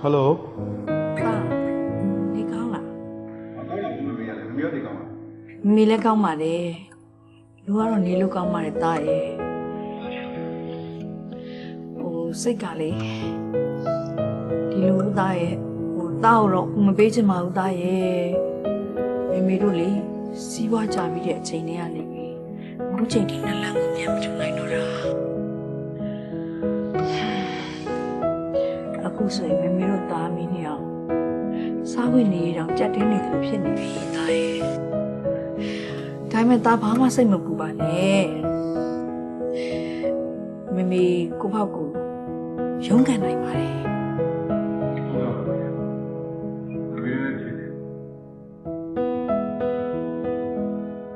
ဟယ်လိုပါနေကောင်းလားကောင်းလားမမေရတယ်မမေရောနေကောင်းလားမမေလည်းကောင်းပါတယ်လူကတော့နေလို့ကောင်းပါတယ်တာရဲ့ဟိုစိတ်ကလေဒီလိုတာရဲ့ဟိုတာကိုတော့မပေးချင်ပါဘူးတာရဲ့မမေတို့လေစီးပွားကြပြီးတဲ့အချိန်တွေကနေပြီအခုချိန်ထိနှစ်လမ်းကိုပြန်မထူနိုင် အခုဆိုရင်မမေတို့တာမီးနေအောင်စားဝင်နေရအောင်ကြက်တင်းနေတယ်ဖြစ်နေပြီတာရဲ့ဒါပေမဲ့ตาဘာမှစိတ်မပူပါနဲ့မမေကိုဖောက်ကိုရုန်းကန်နိုင်ပါတယ်ဟုတ်ပါဘူးမမေလည်းဖြစ်တယ်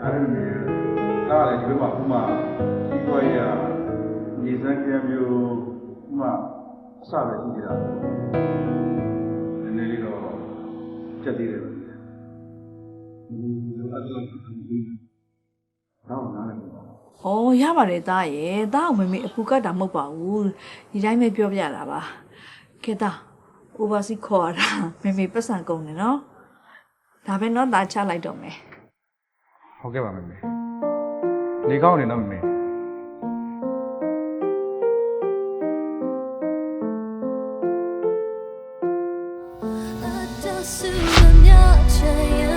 အဲ့ဒီမြေဒါလည်းဒီဘက်မှာခုမှဒီဘွားရညီစံကမျိုးခုမှ အစပဲရှိနေတာနည်းနည်းလေးတော့ကြက်သေးတယ်ပဲဒီလိုအဲ့လိုတော့နားလည်းမဟုတ်။အော်ရပါတယ်သားရဲ့။သားကမမေအပူကတ်တာမဟုတ်ပါဘူး။ဒီတိုင်းပဲပြောပြတာပါ။ကဲသား overseas ခေါ်ရတာမမေပတ်စံကုန်တယ်နော်။ဒါပဲနော်သားချလိုက်တော့မယ်ဟုတ်ကဲ့ပါမမေနေကောင်းနေတော့မမေ 思念要这样